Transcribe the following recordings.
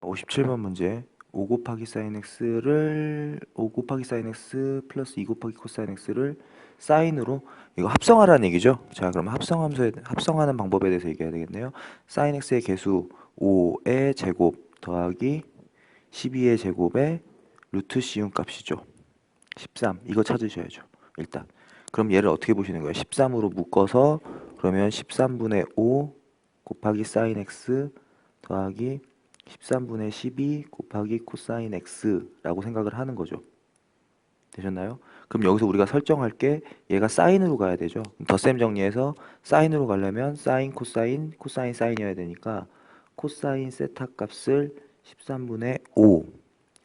57번 문제 5 곱하기 사인 x를 5 곱하기 사인 x 플러스 2 곱하기 코사인 x를 사인으로 이거 합성하라는 얘기죠. 자, 그럼 합성함수에 합성하는 방법에 대해서 얘기해야 되겠네요. 사인 x의 개수 5의 제곱 더하기 12의 제곱의 루트 씌운 값이죠. 13 이거 찾으셔야죠. 일단 그럼 얘를 어떻게 보시는 거예요? 13으로 묶어서 그러면 13분의 5 곱하기 사인 x 더하기 13분의 12 곱하기 코사인 x라고 생각을 하는 거죠. 되셨나요? 그럼 여기서 우리가 설정할 게 얘가 사인으로 가야 되죠. 덧셈 정리해서 사인으로 가려면 사인, 코사인, 코사인, 사인이어야 되니까 코사인 세타 값을 13분의 5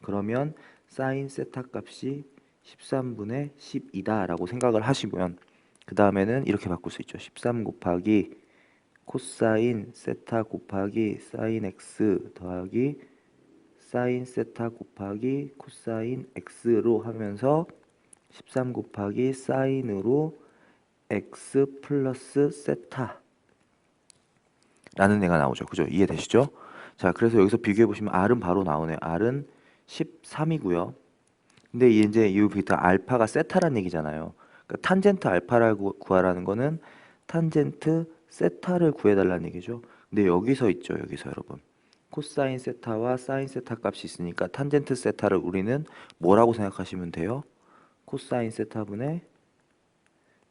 그러면 사인 세타 값이 13분의 10이다 라고 생각을 하시면 그 다음에는 이렇게 바꿀 수 있죠. 13 곱하기 코사인 세타 곱하기 사인 x 더하기 사인 세타 곱하기 코사인 x로 하면서 13 곱하기 사인으로 x 플러스 세타 라는 애가 나오죠. 그죠? 이해되시죠? 자, 그래서 여기서 비교해 보시면 r은 바로 나오네요. r은 13이고요. 근데 이제 이 비타 알파가 세타란 얘기잖아요. 그러니까 탄젠트 알파라고 구하라는 거는 탄젠트 세타를 구해달라는 얘기죠. 근데 여기서 있죠. 여기서 여러분. 코사인 세타와 사인 세타 값이 있으니까 탄젠트 세타를 우리는 뭐라고 생각하시면 돼요? 코사인 세타분의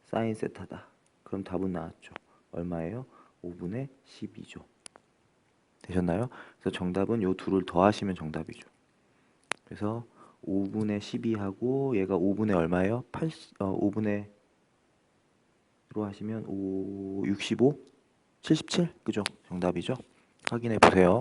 사인 세타다. 그럼 답은 나왔죠. 얼마예요? 5분의 12죠. 되셨나요? 그래서 정답은 요 둘을 더하시면 정답이죠. 그래서 5분의 12하고 얘가 5분의 얼마예요? 80, 어, 5분의 로 하시면 5, 65, 77 그죠? 정답이죠? 확인해 보세요.